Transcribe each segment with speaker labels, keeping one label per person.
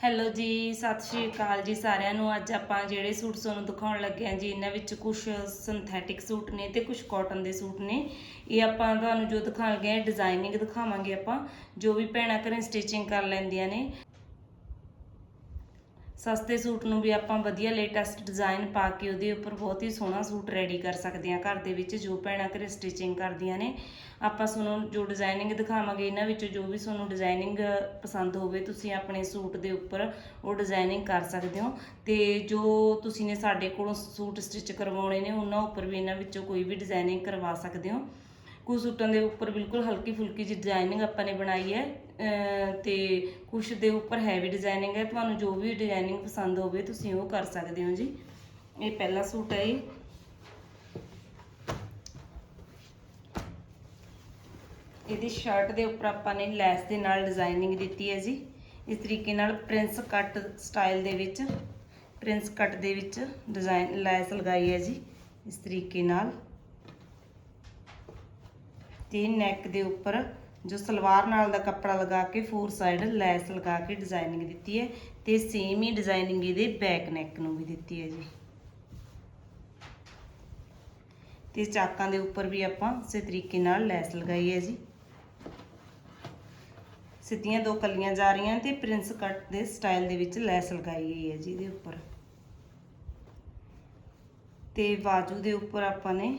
Speaker 1: Hello ਜੀ, ਸਤਿ ਸ਼੍ਰੀ ਅਕਾਲ ਜੀ ਸਾਰਿਆਂ ਨੂੰ। ਅੱਜ ਆਪਾਂ ਜਿਹੜੇ ਸੂਟ ਤੁਹਾਨੂੰ ਦਿਖਾਉਣ ਲੱਗੇ ਹਾਂ ਜੀ, ਇਹਨਾਂ ਵਿੱਚ ਕੁਝ ਸਿੰਥੈਟਿਕ ਸੂਟ ਨੇ ਤੇ ਕੁਝ ਕਾਟਨ ਦੇ ਸੂਟ ਨੇ। ਇਹ ਆਪਾਂ ਤੁਹਾਨੂੰ ਜੋ ਦਿਖਾਣ ਲੱਗੇ ਡਿਜ਼ਾਈਨਿੰਗ ਦਿਖਾਵਾਂਗੇ ਆਪਾਂ, ਜੋ ਵੀ ਭੈਣਾਂ ਘਰੇ ਸਟਿਚਿੰਗ ਕਰ ਲੈਂਦੀਆਂ ਨੇ। ਸਸਤੇ ਸੂਟ ਨੂੰ ਵੀ ਆਪਾਂ ਵਧੀਆ ਲੇਟੈਸਟ ਡਿਜ਼ਾਈਨ ਪਾ ਕੇ ਉਹਦੇ ਉੱਪਰ ਬਹੁਤ ਹੀ ਸੋਹਣਾ ਸੂਟ ਰੈਡੀ ਕਰ ਸਕਦੇ ਹਾਂ। ਘਰ ਦੇ ਵਿੱਚ ਜੋ ਭੈਣਾਂ ਘਰੇ ਸਟਿਚਿੰਗ ਕਰਦੀਆਂ ਨੇ, ਆਪਾਂ ਤੁਹਾਨੂੰ ਜੋ ਡਿਜ਼ਾਈਨਿੰਗ ਦਿਖਾਵਾਂਗੇ, ਇਹਨਾਂ ਵਿੱਚੋਂ ਜੋ ਵੀ ਤੁਹਾਨੂੰ ਡਿਜ਼ਾਈਨਿੰਗ ਪਸੰਦ ਹੋਵੇ, ਤੁਸੀਂ ਆਪਣੇ ਸੂਟ ਦੇ ਉੱਪਰ ਉਹ ਡਿਜ਼ਾਈਨਿੰਗ ਕਰ ਸਕਦੇ ਹੋ। ਤੇ ਜੋ ਤੁਸੀਂ ਨੇ ਸਾਡੇ ਕੋਲੋਂ ਸੂਟ ਸਟਿਚ ਕਰਵਾਉਣੇ ਨੇ, ਉਹਨਾਂ ਉੱਪਰ ਵੀ ਇਹਨਾਂ ਵਿੱਚੋਂ ਕੋਈ ਵੀ ਡਿਜ਼ਾਈਨਿੰਗ ਕਰਵਾ ਸਕਦੇ ਹੋ। ਕੁ ਸੂਟਾਂ ਦੇ ਉੱਪਰ ਬਿਲਕੁਲ ਹਲਕੀ ਫੁਲਕੀ ਜਿਹੀ ਡਿਜ਼ਾਈਨਿੰਗ ਆਪਾਂ ਨੇ ਬਣਾਈ ਹੈ, ਅਹ, ਤੇ ਕੁਝ ਦੇ ਉੱਪਰ ਹੈਵੀ ਡਿਜ਼ਾਈਨਿੰਗ ਹੈ। ਤੁਹਾਨੂੰ ਜੋ ਵੀ ਡਿਜ਼ਾਈਨਿੰਗ ਪਸੰਦ ਹੋਵੇ ਤੁਸੀਂ ਉਹ ਕਰ ਸਕਦੇ ਹੋ ਜੀ। ਇਹ ਪਹਿਲਾ ਸੂਟ ਹੈ ਜੀ ਇਹਦੀ ਸ਼ਰਟ ਦੇ ਉੱਪਰ ਆਪਾਂ ਨੇ ਲੈਸ ਦੇ ਨਾਲ ਡਿਜ਼ਾਈਨਿੰਗ ਦਿੱਤੀ ਹੈ ਜੀ। ਇਸ ਤਰੀਕੇ ਨਾਲ ਪ੍ਰਿੰਸ ਕੱਟ ਸਟਾਈਲ ਦੇ ਵਿੱਚ ਪ੍ਰਿੰਸ ਕੱਟ ਦੇ ਵਿੱਚ ਡਿਜ਼ਾਈਨ ਲੈਸ ਲਗਾਈ ਹੈ ਜੀ। ਇਸ ਤਰੀਕੇ ਨਾਲ। ਤੇ ਨੈਕ ਦੇ ਉੱਪਰ ਜੋ ਸਲਵਾਰ ਨਾਲ ਦਾ ਕੱਪੜਾ ਲਗਾ ਕੇ ਫੋਰ ਸਾਈਡ ਲੈਸ ਲਗਾ ਕੇ ਡਿਜ਼ਾਈਨਿੰਗ ਦਿੱਤੀ ਹੈ ਤੇ ਸੇਮ ਹੀ ਡਿਜ਼ਾਈਨਿੰਗ ਇਹਦੇ ਬੈਕ ਨੈਕ ਨੂੰ ਵੀ ਦਿੱਤੀ ਹੈ ਜੀ। ਤੇ ਚਾਕਾਂ ਦੇ ਉੱਪਰ ਵੀ ਆਪਾਂ ਇਸੇ ਤਰੀਕੇ ਨਾਲ ਲੈਸ ਲਗਾਈ ਹੈ ਜੀ। ਸਿੱਧੀਆਂ ਦੋ ਕਲੀਆਂ ਜਾ ਰਹੀਆਂ ਤੇ ਪ੍ਰਿੰਸ ਕੱਟ ਦੇ ਸਟਾਈਲ ਦੇ ਵਿੱਚ ਲੈਸ ਲਗਾਈ ਗਈ ਹੈ ਜੀ ਇਹਦੇ ਉੱਪਰ। ਤੇ ਬਾਜੂ ਦੇ ਉੱਪਰ ਆਪਾਂ ਨੇ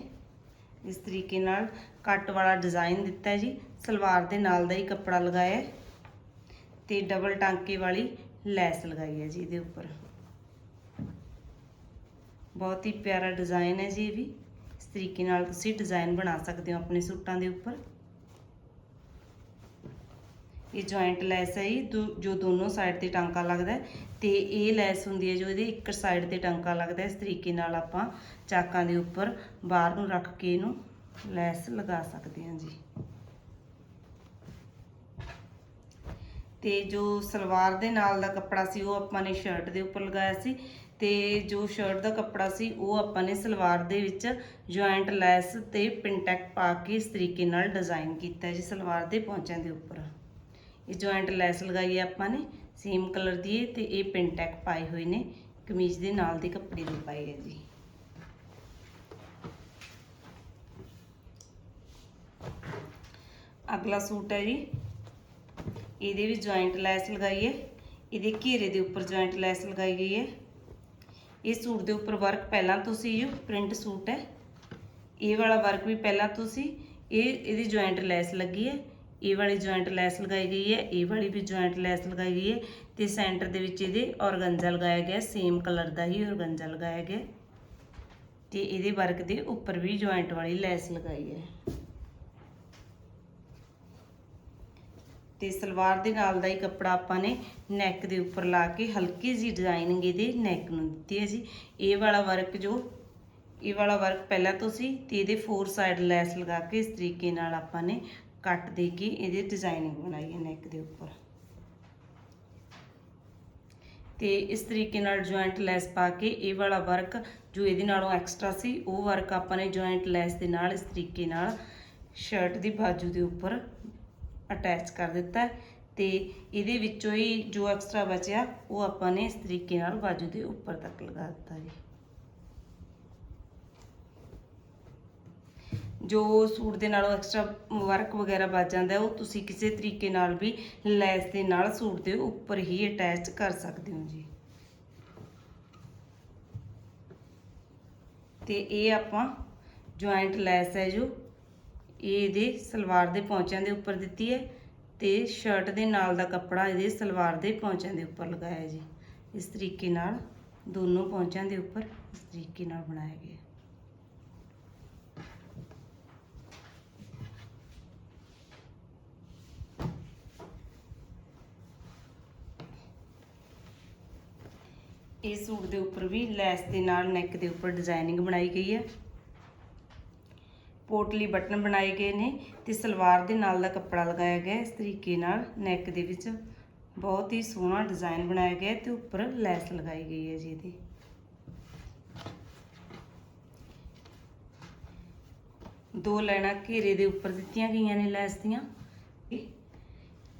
Speaker 1: ਇਸ ਤਰੀਕੇ ਨਾਲ ਕੱਟ ਵਾਲਾ ਡਿਜ਼ਾਈਨ ਦਿੱਤਾ ਹੈ ਜੀ, ਸਲਵਾਰ ਦੇ ਨਾਲ ਦਾ ਹੀ ਕੱਪੜਾ ਲਗਾਇਆ ਹੈ ਤੇ ਡਬਲ ਟਾਂਕੇ ਵਾਲੀ ਲੈਸ ਲਗਾਈ ਹੈ ਜੀ ਇਹਦੇ ਉੱਪਰ। ਬਹੁਤ ਹੀ ਪਿਆਰਾ ਡਿਜ਼ਾਈਨ ਹੈ ਜੀ ਇਹ ਵੀ। ਇਸ ਤਰੀਕੇ ਨਾਲ ਤੁਸੀਂ ਡਿਜ਼ਾਈਨ ਬਣਾ ਸਕਦੇ ਹੋ ਆਪਣੇ ਸੂਟਾਂ ਦੇ ਉੱਪਰ। ਇਹ ਜੁਆਇੰਟ ਲੈਸ ਹੈ ਜੀ, ਦੋ- ਜੋ ਦੋਨੋਂ ਸਾਈਡ ਤੇ ਟਾਂਕਾ ਲੱਗਦਾ ਹੈ, ਤੇ ਇਹ ਲੈਸ ਹੁੰਦੀ ਹੈ ਜੋ ਇਹਦੇ ਇੱਕ ਸਾਈਡ ਤੇ ਟਾਂਕਾ ਲੱਗਦਾ ਇਸ ਤਰੀਕੇ ਨਾਲ ਆਪਾਂ ਚਾਕਾਂ ਦੇ ਉੱਪਰ ਬਾਹਰ ਨੂੰ ਰੱਖ ਕੇ ਇਹਨੂੰ ਲੈਸ ਲਗਾ ਸਕਦੇ ਹਾਂ ਜੀ। ਤੇ ਜੋ ਸਲਵਾਰ ਦੇ ਨਾਲ ਦਾ ਕੱਪੜਾ ਸੀ, ਉਹ ਆਪਾਂ ਨੇ ਸ਼ਰਟ ਦੇ ਉੱਪਰ ਲਗਾਇਆ ਸੀ, ਤੇ ਜੋ ਸ਼ਰਟ ਦਾ ਕੱਪੜਾ ਸੀ, ਉਹ ਆਪਾਂ ਨੇ ਸਲਵਾਰ ਦੇ ਵਿੱਚ ਜੁਆਇੰਟ ਲੈਸ ਤੇ ਪਿੰਟੈਕ ਪਾ ਕੇ ਇਸ ਤਰੀਕੇ ਨਾਲ ਡਿਜ਼ਾਈਨ ਕੀਤਾ ਜੀ, ਸਲਵਾਰ ਦੇ ਪੌਂਚਿਆਂ ਦੇ ਉੱਪਰ। ਇਹ ਜੁਆਇੰਟ ਲੈਸ ਲਗਾਈ ਹੈ ਆਪਾਂ ਨੇ ਸੇਮ ਕਲਰ ਦੀ ਹੈ ਤੇ ਇਹ ਪਿੰਟੈਕ ਪਾਏ ਹੋਏ ਨੇ, ਕਮੀਜ਼ ਦੇ ਨਾਲ ਦੇ ਕੱਪੜੇ ਦੇ ਪਾਏ ਹੈ ਜੀ। ਅਗਲਾ ਸੂਟ ਹੈ ਜੀ, ਇਹਦੇ ਵੀ ਜੁਆਇੰਟ ਲੈਸ ਲਗਾਈ ਹੈ, ਇਹਦੇ ਘੇਰੇ ਦੇ ਉੱਪਰ ਜੁਆਇੰਟ ਲੈਸ ਲਗਾਈ ਗਈ ਹੈ। ਇਹ ਸੂਟ ਦੇ ਉੱਪਰ ਵਰਕ ਪਹਿਲਾਂ ਤੋਂ ਸੀ ਜੋ ਪ੍ਰਿੰਟ ਸੂਟ ਹੈ, ਇਹ ਵਾਲਾ ਵਰਕ ਵੀ ਪਹਿਲਾਂ ਤੋਂ ਸੀ ਇਹ, ਇਹਦੀ ਜੁਆਇੰਟ ਲੈਸ ਲੱਗੀ ਹੈ ਇਹ ਵਾਲੀ ਜੁਆਇੰਟ ਲੈਸ ਲਗਾਈ ਗਈ ਹੈ, ਇਹ ਵਾਲੀ ਵੀ ਜੁਆਇੰਟ ਲੈਸ ਲਗਾਈ ਗਈ ਹੈ ਤੇ ਸੈਂਟਰ ਦੇ ਵਿੱਚ ਇਹਦੇ ਔਰਗੰਜਾ ਲਗਾਇਆ ਗਿਆ ਸੇਮ ਕਲਰ ਦਾ ਹੀ ਔਰਗੰਜਾ ਲਗਾਇਆ ਗਿਆ। ਤੇ ਇਹਦੇ ਵਰਕ ਦੇ ਉੱਪਰ ਵੀ ਜੁਆਇੰਟ ਵਾਲੀ ਲੈਸ ਲਗਾਈ ਹੈ। ਤੇ ਸਲਵਾਰ ਦੇ ਨਾਲ ਦਾ ਹੀ ਕੱਪੜਾ ਆਪਾਂ ਨੇ ਨੈਕ ਦੇ ਉੱਪਰ ਲਾ ਕੇ ਹਲਕੀ ਜੀ ਡਿਜ਼ਾਈਨਿੰਗ ਇਹਦੇ ਨੈਕ ਨੂੰ ਦਿੱਤੀ ਹੈ ਜੀ। ਇਹ ਵਾਲਾ ਵਰਕ ਜੋ, ਇਹ ਵਾਲਾ ਵਰਕ ਪਹਿਲਾਂ ਤੋਂ ਸੀ ਤੇ ਇਹਦੇ ਫੋਰ ਸਾਈਡ ਲੈਸ ਲਗਾ ਕੇ ਇਸ ਤਰੀਕੇ ਨਾਲ ਆਪਾਂ ਨੇ ਕੱਟ ਦੇ ਕੇ ਇਹਦੇ ਡਿਜ਼ਾਈਨਿੰਗ ਬਣਾਈ ਹੈ ਨੈਕ ਦੇ ਉੱਪਰ। ਤੇ ਇਸ ਤਰੀਕੇ ਨਾਲ ਜੁਆਇੰਟ ਲੈਸ ਪਾ ਕੇ ਇਹ ਵਾਲਾ ਵਰਕ ਜੋ ਇਹਦੇ ਨਾਲੋਂ ਐਕਸਟਰਾ ਸੀ, ਉਹ ਵਰਕ ਆਪਾਂ ਨੇ ਜੁਆਇੰਟ ਲੈਸ ਦੇ ਨਾਲ ਇਸ ਤਰੀਕੇ ਨਾਲ ਸ਼ਰਟ ਦੀ ਬਾਜੂ ਦੇ ਉੱਪਰ ਅਟੈਚ ਕਰ ਦਿੱਤਾ ਹੈ ਤੇ ਇਹਦੇ ਵਿੱਚੋਂ ਹੀ ਜੋ ਐਕਸਟਰਾ ਬਚਿਆ, ਉਹ ਆਪਾਂ ਨੇ ਇਸ ਤਰੀਕੇ ਨਾਲ ਬਾਜੂ ਦੇ ਉੱਪਰ ਤੱਕ ਲਗਾ ਦਿੱਤਾ ਜੀ। ਜੋ ਸੂਟ ਦੇ ਨਾਲੋਂ ਐਕਸਟਰਾ ਵਰਕ ਵਗੈਰਾ ਬਚ ਜਾਂਦਾ, ਉਹ ਤੁਸੀਂ ਕਿਸੇ ਤਰੀਕੇ ਨਾਲ ਵੀ ਲੈਸ ਦੇ ਨਾਲ ਸੂਟ ਦੇ ਉੱਪਰ ਹੀ ਅਟੈਚ ਕਰ ਸਕਦੇ ਹੋ ਜੀ। ਤੇ ਇਹ ਆਪਾਂ ਜੁਆਇੰਟ ਲੈਸ ਹੈ ਜੋ ਇਹ ਇਹਦੇ ਸਲਵਾਰ ਦੇ ਪੌਂਚਿਆਂ ਦੇ ਉੱਪਰ ਦਿੱਤੀ ਹੈ ਤੇ ਸ਼ਰਟ ਦੇ ਨਾਲ ਦਾ ਕੱਪੜਾ ਇਹਦੇ ਸਲਵਾਰ ਦੇ ਪੌਂਚਿਆਂ ਦੇ ਉੱਪਰ ਲਗਾਇਆ ਜੀ। ਇਸ ਤਰੀਕੇ ਨਾਲ ਦੋਨੋਂ ਪੌਂਚਿਆਂ ਦੇ ਉੱਪਰ ਇਸ ਤਰੀਕੇ ਨਾਲ ਬਣਾਇਆ ਗਿਆ। ਇਹ ਸੂਟ ਦੇ ਉੱਪਰ ਵੀ ਲੈਸ ਦੇ ਨਾਲ ਨੈਕ ਦੇ ਉੱਪਰ ਡਿਜ਼ਾਈਨਿੰਗ ਬਣਾਈ ਗਈ ਹੈ। ਪੋਟਲੀ ਬਟਨ ਬਣਾਏ ਗਏ ਨੇ ਤੇ ਸਲਵਾਰ ਦੇ ਨਾਲ ਦਾ ਕੱਪੜਾ ਲਗਾਇਆ ਗਿਆ ਇਸ ਤਰੀਕੇ ਨਾਲ ਨੈਕ ਦੇ ਵਿੱਚ ਬਹੁਤ ਹੀ ਸੋਹਣਾ ਡਿਜ਼ਾਈਨ ਬਣਾਇਆ ਗਿਆ ਹੈ ਤੇ ਉੱਪਰ ਲੈਸ ਲਗਾਈ ਗਈ ਹੈ ਜੀ ਇਹਦੀ। ਦੋ ਲਾਈਨਾਂ ਘੇਰੇ ਦੇ ਉੱਪਰ ਦਿੱਤੀਆਂ ਗਈਆਂ ਨੇ ਲੈਸ ਦੀਆਂ।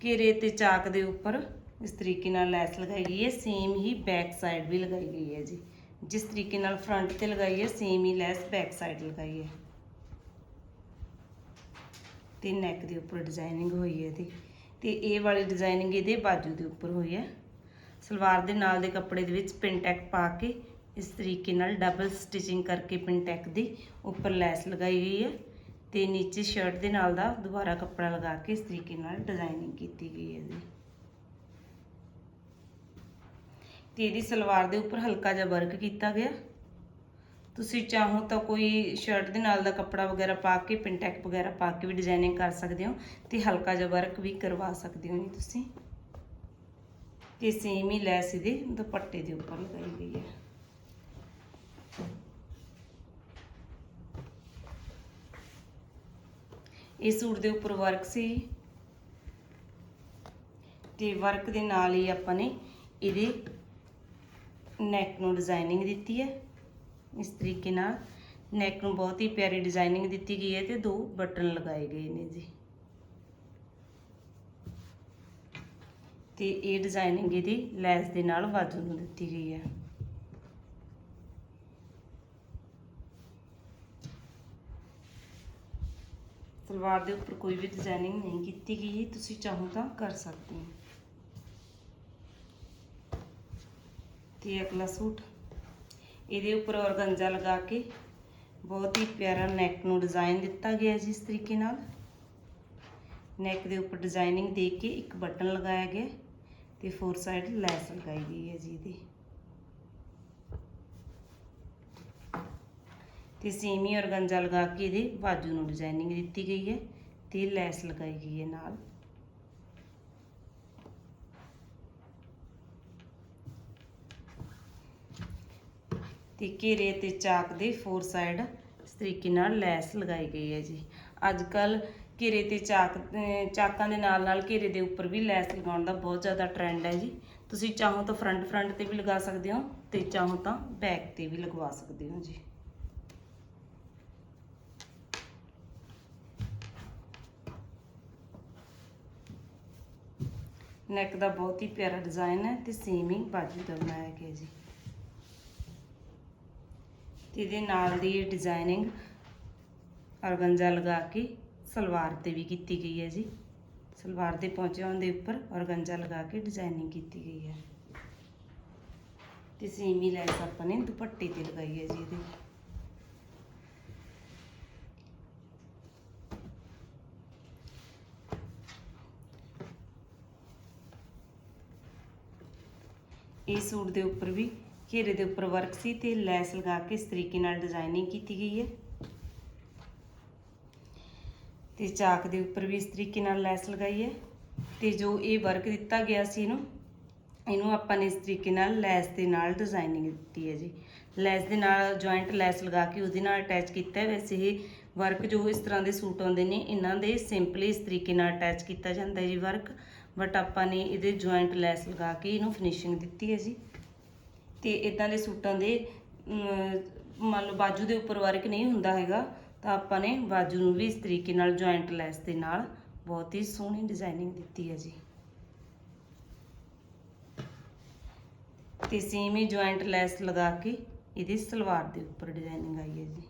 Speaker 1: ਘੇਰੇ ਤੇ ਚਾਕ ਦੇ ਉੱਪਰ ਇਸ ਤਰੀਕੇ ਨਾਲ ਲੈਸ ਲਗਾਈ ਗਈ ਹੈ ਸੇਮ ਹੀ ਬੈਕ ਸਾਈਡ ਵੀ ਲਗਾਈ ਗਈ ਹੈ ਜੀ। ਜਿਸ ਤਰੀਕੇ ਨਾਲ ਫਰੰਟ ਤੇ ਲਗਾਈ ਹੈ ਸੇਮ ਹੀ ਲੈਸ ਬੈਕ ਸਾਈਡ ਲਗਾਈ ਹੈ। ਤੇ ਨੈਕ ਦੇ ਉੱਪਰ ਡਿਜ਼ਾਈਨਿੰਗ ਹੋਈ ਹੈ ਇਹਦੀ। ਤੇ ਇਹ ਵਾਲੀ ਡਿਜ਼ਾਈਨਿੰਗ ਇਹਦੇ ਬਾਜੂ ਦੇ ਉੱਪਰ ਹੋਈ ਹੈ। ਸਲਵਾਰ ਦੇ ਨਾਲ ਦੇ ਕੱਪੜੇ ਦੇ ਵਿੱਚ ਪਿੰਟੈਕ ਪਾ ਕੇ ਇਸ ਤਰੀਕੇ ਨਾਲ ਡਬਲ ਸਟਿਚਿੰਗ ਕਰਕੇ ਪਿੰਟੈਕ ਦੀ ਉੱਪਰ ਲੈਸ ਲਗਾਈ ਗਈ ਹੈ। ਤੇ ਨੀਚੇ ਸ਼ਰਟ ਦੇ ਨਾਲ ਦਾ ਦੁਬਾਰਾ ਕੱਪੜਾ ਲਗਾ ਕੇ ਇਸ ਤਰੀਕੇ ਨਾਲ ਡਿਜ਼ਾਈਨਿੰਗ ਕੀਤੀ ਗਈ ਹੈ ਜੀ। ਤੇ ਇਹਦੀ ਸਲਵਾਰ ਦੇ ਉੱਪਰ ਹਲਕਾ ਜਿਹਾ ਵਰਕ ਕੀਤਾ ਗਿਆ? ਤੁਸੀਂ ਚਾਹੋ ਤਾਂ ਕੋਈ ਸ਼ਰਟ ਦੇ ਨਾਲ ਦਾ ਕੱਪੜਾ ਵਗੈਰਾ ਪਾ ਕੇ ਪਿੰਟੈਕ ਵਗੈਰਾ ਪਾ ਕੇ ਵੀ ਡਿਜ਼ਾਈਨਿੰਗ ਕਰ ਸਕਦੇ ਹੋ ਤੇ ਹਲਕਾ ਜਿਹਾ ਵਰਕ ਵੀ ਕਰਵਾ ਸਕਦੇ ਹੋ ਜੀ ਤੁਸੀਂ। ਤੇ ਸੇਮ ਹੀ ਲੈਸ ਇਹਦੇ ਦੁਪੱਟੇ ਦੇ ਉੱਪਰ ਲਗਾਈ ਗਈ ਹੈ। ਇਹ ਸੂਟ ਦੇ ਉੱਪਰ ਵਰਕ ਸੀ। ਤੇ ਵਰਕ ਦੇ ਨਾਲ ਹੀ ਆਪਾਂ ਨੇ ਇਹਦੇ ਨੈਕ ਨੂੰ ਡਿਜ਼ਾਈਨਿੰਗ ਦਿੱਤੀ ਹੈ। ਇਸ ਤਰੀਕੇ ਨਾਲ ਨੈਕ ਨੂੰ ਬਹੁਤ ਹੀ ਪਿਆਰੀ ਡਿਜ਼ਾਈਨਿੰਗ ਦਿੱਤੀ ਗਈ ਹੈ ਤੇ ਦੋ ਬਟਨ ਲਗਾਏ ਗਏ ਨੇ ਜੀ। ਤੇ ਇਹ ਡਿਜ਼ਾਈਨਿੰਗ ਇਹਦੀ ਲੈਸ ਦੇ ਨਾਲ ਬਾਜੂ ਨੂੰ ਦਿੱਤੀ ਗਈ ਹੈ। ਸਲਵਾਰ ਦੇ ਉੱਪਰ ਕੋਈ ਵੀ ਡਿਜ਼ਾਈਨਿੰਗ ਨਹੀਂ ਕੀਤੀ ਗਈ ਤੁਸੀਂ ਚਾਹੋ ਤਾਂ ਕਰ ਸਕਦੇ ਹੋ। ਤੇ ਅਗਲਾ ਸੂਟ। ਇਹਦੇ ਉੱਪਰ ਔਰਗੰਜਾ ਲਗਾ ਕੇ ਬਹੁਤ ਹੀ ਪਿਆਰਾ ਨੈਕ ਨੂੰ ਡਿਜ਼ਾਈਨ ਦਿੱਤਾ ਗਿਆ ਜੀ ਇਸ ਤਰੀਕੇ ਨਾਲ। ਨੈਕ ਦੇ ਉੱਪਰ ਡਿਜ਼ਾਈਨਿੰਗ ਦੇ ਕੇ ਇੱਕ ਬਟਨ ਲਗਾਇਆ ਗਿਆ ਤੇ ਫੋਰ ਸਾਈਡ ਲੈਸ ਲਗਾਈ ਗਈ ਹੈ ਜੀ ਇਹਦੀ। ਤੇ ਸੇਮੀ ਔਰਗੰਜਾ ਲਗਾ ਕੇ ਇਹਦੇ ਬਾਜੂ ਨੂੰ ਡਿਜ਼ਾਈਨਿੰਗ ਦਿੱਤੀ ਗਈ ਹੈ ਤੇ ਲੈਸ ਲਗਾਈ ਗਈ ਹੈ ਨਾਲ। ਤੇ ਘੇਰੇ ਤੇ ਚਾਕ ਦੇ ਫੋਰ ਸਾਈਡ ਇਸ ਤਰੀਕੇ ਨਾਲ ਲੈਸ ਲਗਾਈ ਗਈ ਹੈ ਜੀ। ਅੱਜ ਕੱਲ ਘੇਰੇ ਤੇ ਚਾਕ ਚਾਕਾਂ ਦੇ ਨਾਲ ਨਾਲ ਘੇਰੇ ਦੇ ਉੱਪਰ ਵੀ ਲੈਸ ਲਗਾਉਣ ਦਾ ਬਹੁਤ ਜ਼ਿਆਦਾ ਟ੍ਰੈਂਡ ਹੈ ਜੀ। ਤੁਸੀਂ ਚਾਹੋ ਤਾਂ ਫਰੰਟ ਫਰੰਟ ਤੇ ਵੀ ਲਗਾ ਸਕਦੇ ਹੋ ਤੇ ਚਾਹੋ ਤਾਂ ਬੈਕ ਤੇ ਵੀ ਲਗਵਾ ਸਕਦੇ ਹੋ ਜੀ। ਨੈਕ ਦਾ ਬਹੁਤ ਹੀ ਪਿਆਰਾ ਡਿਜ਼ਾਈਨ ਹੈ ਤੇ ਸੇਮ ਹੀ ਬਾਜੂ ਦਾ ਬਣਾਇਆ ਗਿਆ ਜੀ। ਤੇ ਇਹਦੇ ਨਾਲ ਦੀ ਡਿਜ਼ਾਈਨਿੰਗ ਔਰਗੰਜਾ ਲਗਾ ਕੇ ਸਲਵਾਰ ਤੇ ਵੀ ਕੀਤੀ ਗਈ ਹੈ ਜੀ। ਸਲਵਾਰ ਦੇ ਪਹੁੰਚਿਆਂ ਦੇ ਉੱਪਰ ਔਰਗੰਜਾ ਲਗਾ ਕੇ ਡਿਜ਼ਾਈਨਿੰਗ ਕੀਤੀ ਗਈ ਹੈ। ਤੇ ਸੇਮ ਲੈਸ ਆਪਾਂ ਨੇ ਦੁਪੱਟੇ ਤੇ ਲਗਾਈ ਹੈ ਜੀ ਇਹਦੇ। ਇਹ ਸੂਟ ਦੇ ਉੱਪਰ ਵੀ ਘੇਰੇ ਦੇ ਉੱਪਰ ਵਰਕ ਸੀ ਤੇ ਲੈਸ ਲਗਾ ਕੇ ਇਸ ਤਰੀਕੇ ਨਾਲ ਡਿਜ਼ਾਈਨਿੰਗ ਕੀਤੀ ਗਈ ਹੈ। ਤੇ ਚਾਕ ਦੇ ਉੱਪਰ ਵੀ ਇਸ ਤਰੀਕੇ ਨਾਲ ਲੈਸ ਲਗਾਈ ਹੈ ਤੇ ਜੋ ਇਹ ਵਰਕ ਦਿੱਤਾ ਗਿਆ ਸੀ ਇਹਨੂੰ ਇਹਨੂੰ ਆਪਾਂ ਨੇ ਇਸ ਤਰੀਕੇ ਨਾਲ ਲੈਸ ਦੇ ਨਾਲ ਡਿਜ਼ਾਈਨਿੰਗ ਦਿੱਤੀ ਹੈ ਜੀ। ਲੈਸ ਦੇ ਨਾਲ ਜੁਆਇੰਟ ਲੈਸ ਲਗਾ ਕੇ ਉਹਦੇ ਨਾਲ ਅਟੈਚ ਕੀਤਾ ਹੈ। ਵੈਸੇ ਇਹ ਵਰਕ ਜੋ ਇਸ ਤਰ੍ਹਾਂ ਦੇ ਸੂਟ ਆਉਂਦੇ ਨੇ, ਇਹਨਾਂ ਦੇ ਸਿੰਪਲੀ ਇਸ ਤਰੀਕੇ ਨਾਲ ਅਟੈਚ ਕੀਤਾ ਜਾਂਦਾ ਹੈ ਜੀ ਵਰਕ ਬਟ ਆਪਾਂ ਨੇ ਇਹਦੇ ਜੁਆਇੰਟ ਲੈਸ ਲਗਾ ਕੇ ਇਹਨੂੰ ਫਿਨਿਸ਼ਿੰਗ ਦਿੱਤੀ ਹੈ ਜੀ। ਤੇ ਇਦਾਂ ਦੇ ਸੂਟਾਂ ਦੇ ਮੰਨ ਲਓ ਬਾਜੂ ਦੇ ਉੱਪਰ ਵਰਕ ਨਹੀਂ ਹੁੰਦਾ ਹੈਗਾ, ਤਾਂ ਆਪਾਂ ਨੇ ਬਾਜੂ ਨੂੰ ਵੀ ਇਸ ਤਰੀਕੇ ਨਾਲ ਜੁਆਇੰਟ ਲੈਸ ਦੇ ਨਾਲ ਬਹੁਤ ਹੀ ਸੋਹਣੀ ਡਿਜ਼ਾਈਨਿੰਗ ਦਿੱਤੀ ਹੈ ਜੀ। ਤੇ ਸੇਮ ਹੀ ਜੁਆਇੰਟ ਲੈਸ ਲਗਾ ਕੇ ਇਹਦੀ ਸਲਵਾਰ ਦੇ ਉੱਪਰ ਡਿਜ਼ਾਈਨਿੰਗ ਆਈ ਹੈ ਜੀ।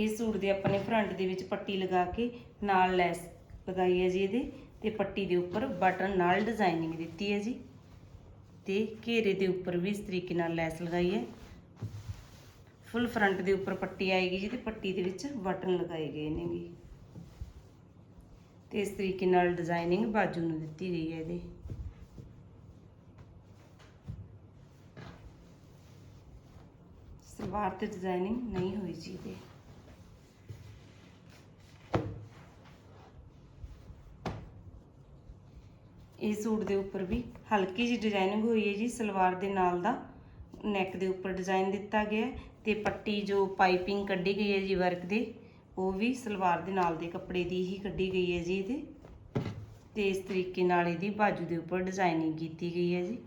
Speaker 1: ਇਹ ਸੂਟ ਦੇ ਆਪਾਂ ਨੇ ਫਰੰਟ ਦੇ ਵਿੱਚ ਪੱਟੀ ਲਗਾ ਕੇ ਨਾਲ ਲੈਸ ਲਗਾਈ ਹੈ ਜੀ ਇਹਦੇ ਤੇ ਪੱਟੀ ਦੇ ਉੱਪਰ ਬਟਨ ਨਾਲ ਡਿਜ਼ਾਈਨਿੰਗ ਦਿੱਤੀ ਹੈ ਜੀ ਤੇ ਘੇਰੇ ਦੇ ਉੱਪਰ ਵੀ ਇਸ ਤਰੀਕੇ ਨਾਲ ਲੈਸ ਲਗਾਈ ਹੈ। ਫੁੱਲ ਫਰੰਟ ਦੇ ਉੱਪਰ ਪੱਟੀ ਆਏਗੀ ਜੀ ਤੇ ਪੱਟੀ ਦੇ ਵਿੱਚ ਬਟਨ ਲਗਾਏ ਗਏ ਨੇ ਜੀ। ਤੇ ਇਸ ਤਰੀਕੇ ਨਾਲ ਡਿਜ਼ਾਈਨਿੰਗ ਬਾਜੂ ਨੂੰ ਦਿੱਤੀ ਗਈ ਹੈ ਇਹਦੇ। ਸਲਵਾਰ ਤੇ ਡਿਜ਼ਾਈਨਿੰਗ ਨਹੀਂ ਹੋਈ ਜੀ ਇਹਦੇ। ਇਹ ਸੂਟ ਦੇ ਉੱਪਰ ਵੀ ਹਲਕੀ ਜੀ ਡਿਜ਼ਾਈਨਿੰਗ ਹੋਈ ਹੈ ਜੀ, ਸਲਵਾਰ ਦੇ ਨਾਲ ਦਾ ਨੈਕ ਦੇ ਉੱਪਰ ਡਿਜ਼ਾਈਨ ਦਿੱਤਾ ਗਿਆ ਤੇ ਪੱਟੀ ਜੋ ਪਾਈਪਿੰਗ ਕੱਢੀ ਗਈ ਹੈ ਜੀ ਵਰਕ ਦੇ, ਉਹ ਵੀ ਸਲਵਾਰ ਦੇ ਨਾਲ ਦੇ ਕੱਪੜੇ ਦੀ ਹੀ ਕੱਢੀ ਗਈ ਹੈ ਜੀ ਇਹਦੇ। ਤੇ ਇਸ ਤਰੀਕੇ ਨਾਲ ਇਹਦੀ ਬਾਜੂ ਦੇ ਉੱਪਰ ਡਿਜ਼ਾਈਨਿੰਗ ਕੀਤੀ ਗਈ ਹੈ ਜੀ।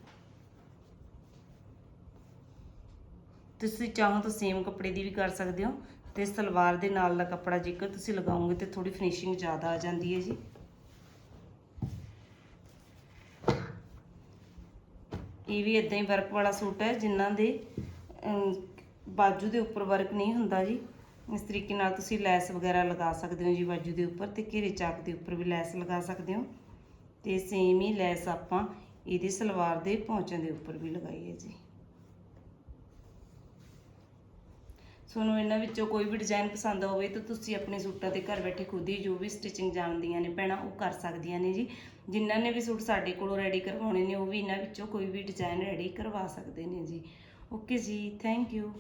Speaker 1: ਤੁਸੀਂ ਚਾਹੋ ਤਾਂ ਸੇਮ ਕੱਪੜੇ ਦੀ ਵੀ ਕਰ ਸਕਦੇ ਹੋ ਤੇ ਸਲਵਾਰ ਦੇ ਨਾਲ ਦਾ ਕੱਪੜਾ ਜੇਕਰ ਤੁਸੀਂ ਲਗਾਓਗੇ ਤੇ ਥੋੜੀ ਫਿਨਿਸ਼ਿੰਗ ਜ਼ਿਆਦਾ ਆ ਜਾਂਦੀ ਹੈ ਜੀ। ਇਹ ਵੀ ਇਦਾਂ ਹੀ ਵਰਕ ਵਾਲਾ ਸੂਟ ਹੈ, ਜਿਨ੍ਹਾਂ ਦੇ ਬਾਜੂ ਦੇ ਉੱਪਰ ਵਰਕ ਨਹੀਂ ਹੁੰਦਾ ਜੀ। ਇਸ ਤਰੀਕੇ ਨਾਲ ਤੁਸੀਂ ਲੈਸ ਵਗੈਰਾ ਲਗਾ ਸਕਦੇ ਹੋ ਜੀ ਬਾਜੂ ਦੇ ਉੱਪਰ ਤੇ ਘੇਰੇ ਚਾਕ ਦੇ ਉੱਪਰ ਵੀ ਲੈਸ ਲਗਾ ਸਕਦੇ ਹੋ। ਤੇ ਸੇਮ ਹੀ ਲੈਸ ਆਪਾਂ ਇਹਦੀ ਸਲਵਾਰ ਦੇ ਪੌਂਚਾਂ ਦੇ ਉੱਪਰ ਵੀ ਲਗਾਈ ਹੈ ਜੀ। ਤੁਹਾਨੂੰ ਇਹਨਾਂ ਵਿੱਚੋਂ ਕੋਈ ਵੀ ਡਿਜ਼ਾਈਨ ਪਸੰਦ ਹੋਵੇ ਤਾਂ ਤੁਸੀਂ ਆਪਣੇ ਸੂਟਾਂ ਤੇ ਘਰ ਬੈਠੇ ਖੁਦ ਹੀ ਜੋ ਵੀ ਸਟਿਚਿੰਗ ਜਾਣਦੀਆਂ ਨੇ ਭੈਣਾਂ, ਉਹ ਕਰ ਸਕਦੀਆਂ ਨੇ ਜੀ। ਜਿਨ੍ਹਾਂ ਨੇ ਵੀ ਸੂਟ ਸਾਡੇ ਕੋਲੋਂ ਰੈਡੀ ਕਰਵਾਉਣੇ ਨੇ, ਉਹ ਵੀ ਇਹਨਾਂ ਵਿੱਚੋਂ ਕੋਈ ਵੀ ਡਿਜ਼ਾਈਨ ਰੈਡੀ ਕਰਵਾ ਸਕਦੇ ਨੇ ਜੀ। ਓਕੇ ਜੀ ਥੈਂਕ ਯੂ